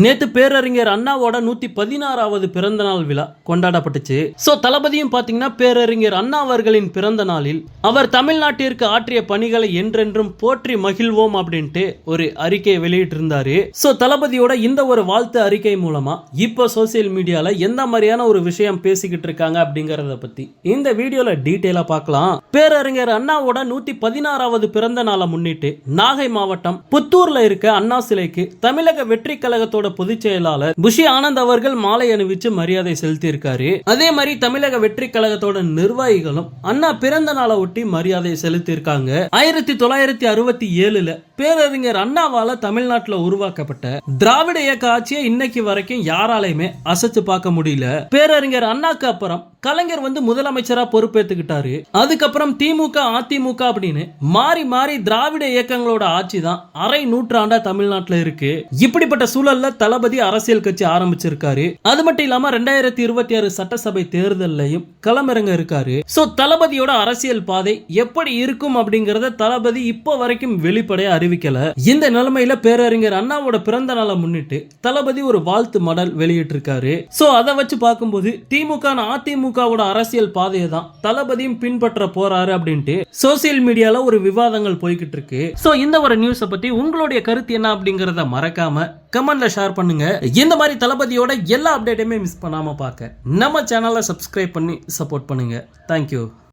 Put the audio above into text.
நேத்து பேரறிஞர் அண்ணாவோட நூத்தி பதினாறாவது பிறந்த நாள் விழா கொண்டாடப்பட்டுச்சு. சோ தளபதியும் பாத்தீங்கன்னா பேரறிஞர் அண்ணா அவர்களின் பிறந்த நாளில் அவர் தமிழ்நாட்டிற்கு ஆற்றிய பணிகளை என்றென்றும் போற்றி மகிழ்வோம் அப்படின்ட்டு ஒரு அறிக்கையை வெளியிட்டிருந்தாரு. சோ தளபதியோட இந்த ஒரு வாழ்த்து அறிக்கை மூலமா இப்போ சோசியல் மீடியால எந்த மாதிரியான ஒரு விஷயம் பேசிக்கிட்டு இருக்காங்க அப்படிங்கறத பத்தி இந்த வீடியோல டீட்டெயிலா பார்க்கலாம். பேரறிஞர் அண்ணாவோட நூத்தி பதினாறாவது பிறந்த நாளை முன்னிட்டு நாகை மாவட்டம் புத்தூர்ல இருக்க அண்ணா சிலைக்கு தமிழக வெற்றி கழகத்தோட பொதுச் செயலாளர் புஷி ஆனந்த் அவர்கள் மாலை அணிவிச்சு மரியாதை செலுத்தியிருக்காரு. அதே மாதிரி தமிழக வெற்றி கழகத்தோட நிர்வாகிகளும் அண்ணா பிறந்த நாளை ஒட்டி மரியாதை செலுத்தியிருக்காங்க. ஆயிரத்தி தொள்ளாயிரத்தி அறுபத்தி ஏழுல பேரறிஞர் அண்ணாவால தமிழ்நாட்டுல உருவாக்கப்பட்ட திராவிட இயக்க ஆட்சியை இன்னைக்கு வரைக்கும் யாராலையுமே அசைச்சு பார்க்க முடியல. பேரறிஞர் அண்ணாக்கு அப்புறம் கலைஞர் வந்து முதலமைச்சரா பொறுப்பேற்றுக்கிட்டாரு அதுக்கப்புறம் திமுக அதிமுக அப்படின்னு மாறி மாறி திராவிட இயக்கங்களோட ஆட்சி தான் அரை நூற்றாண்டா தமிழ்நாட்டுல இருக்கு. இப்படிப்பட்ட சூழல்ல தளபதி அரசியல் கட்சி ஆரம்பிச்சிருக்காரு. அது மட்டும் இல்லாம ரெண்டாயிரத்தி இருபத்தி ஆறு சட்டசபை தேர்தலையும் களமிறங்க இருக்காரு. சோ தளபதியோட அரசியல் பாதை எப்படி இருக்கும் அப்படிங்கறத தளபதி இப்போ வரைக்கும் வெளிப்படைய அறிவிக்கல. இந்த நிலைமையில பேரறிஞர் அண்ணாவோட பிறந்த நாளை முன்னிட்டு தளபதி ஒரு வாழ்த்து மடல் வெளியிட்டிருக்காரு. சோ அதை வச்சு பார்க்கும்போது திமுக அதிமுக திமுகவோட அரசியல் பாதையை தான் தளபதியும் பின்பற்ற போறாரு அப்படின்ட்டு சோசியல் மீடியால ஒரு விவாதங்கள் போய்கிட்டு இருக்கு. சோ இந்த ஒரு நியூஸை பத்தி உங்களுடைய கருத்து என்ன அப்படிங்கறத மறக்காம கமெண்ட்ல ஷேர் பண்ணுங்க. இந்த மாதிரி தளபதியோட எல்லா அப்டேட்டையுமே மிஸ் பண்ணாம பார்க்க. நம்ம சேனலை சப்ஸ்கிரைப் பண்ணி சப்போர்ட் பண்ணுங்க. தேங்க்யூ